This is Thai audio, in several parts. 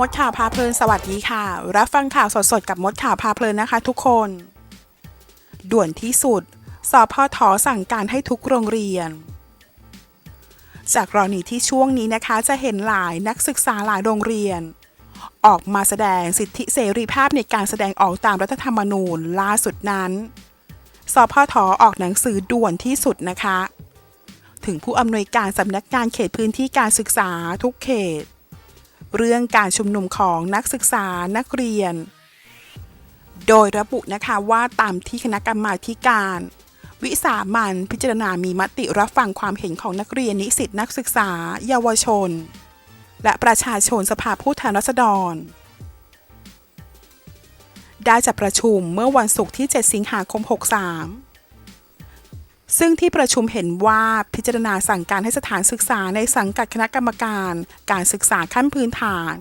มดข่าวพาเพลินสวัสดีค่ะ รับฟังข่าวสดๆ กับมดข่าวพาเพลินนะคะทุกคน ด่วนที่สุดสพทสั่งการให้ทุกโรงเรียน จากกรณีที่ช่วงนี้นะคะจะเห็นหลายนักศึกษาหลายโรงเรียน ออกมาแสดงสิทธิเสรีภาพในการแสดงออกตามรัฐธรรมนูญล่าสุดนั้น สพทออกหนังสือด่วนที่สุดนะคะ ถึงผู้อำนวยการสำนักงานเขตพื้นที่การศึกษาทุกเขต เรื่องการชุมนุมของนักศึกษานักเรียน โดยระบุนะคะว่าตามที่คณะกรรมาการ วิสามันพิจารณามีมติรับฟังความเห็นของนักเรียนนิสิตนักศึกษา เยาวชน และประชาชนสภาผู้แทนราษฎร ได้จัดประชุมเมื่อวันศุกร์ที่ 7 สิงหาคม 63 ซึ่งที่ประชุมเห็นว่าพิจารณาสั่งการให้สถานศึกษาในสังกัดคณะกรรมการ การศึกษาขั้นพื้นฐาน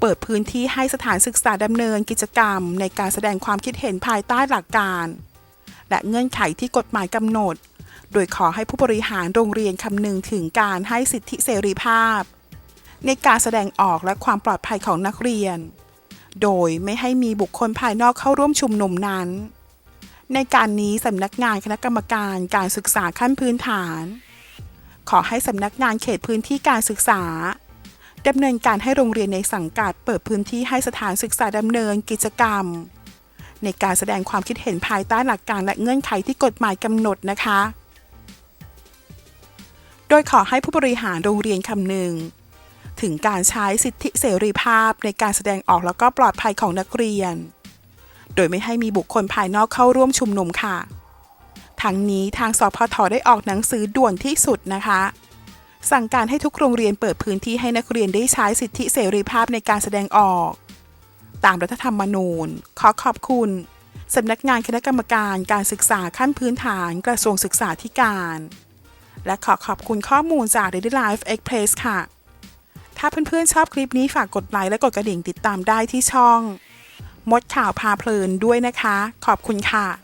เปิดพื้นที่ให้สถานศึกษาดำเนินกิจกรรม ในการแสดงความคิดเห็นภายใต้หลักการ และเงื่อนไขที่กฎหมายกำหนด โดยขอให้ผู้บริหารโรงเรียนคำนึงถึงการให้สิทธิเสรีภาพ ในการแสดงออกและความปลอดภัยของนักเรียน โดยไม่ให้มีบุคคลภายนอกเข้าร่วมชุมนุมนั้น ในการนี้สำนักงานคณะกรรมการการศึกษาขั้นพื้นฐาน ขอให้สำนักงานเขตพื้นที่การศึกษาดำเนินการให้โรงเรียนในสังกัดเปิดพื้นที่ให้สถานศึกษาดำเนินกิจกรรม ในการแสดงความคิดเห็นภายใต้หลักการและเงื่อนไขที่กฎหมายกำหนดนะคะ โดยขอให้ผู้บริหารโรงเรียนคำนึงถึงการใช้สิทธิเสรีภาพในการแสดงออกแล้วก็ปลอดภัยของนักเรียน โดยไม่ให้มีบุคคลภายนอกเข้าร่วมชุมนุมค่ะ ทั้งนี้ทางสพทได้ออกหนังสือด่วนที่สุดนะคะ สั่งการให้ทุกโรงเรียนเปิดพื้นที่ให้นักเรียนได้ใช้สิทธิเสรีภาพในการแสดงออก ตามรัฐธรรมนูญ ขอขอบคุณสำนักงานคณะกรรมการการศึกษาขั้นพื้นฐานกระทรวงศึกษาธิการ และขอขอบคุณข้อมูลจาก Daily Life Express ค่ะ ถ้าเพื่อนๆชอบคลิปนี้ฝากกดไลค์และกดกระดิ่งติดตามได้ที่ช่อง มดข่าวพาเพลินด้วยนะคะ ขอบคุณค่ะ